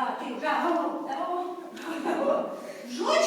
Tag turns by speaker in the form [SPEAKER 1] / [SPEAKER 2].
[SPEAKER 1] Так, ти вже говорю. Жодні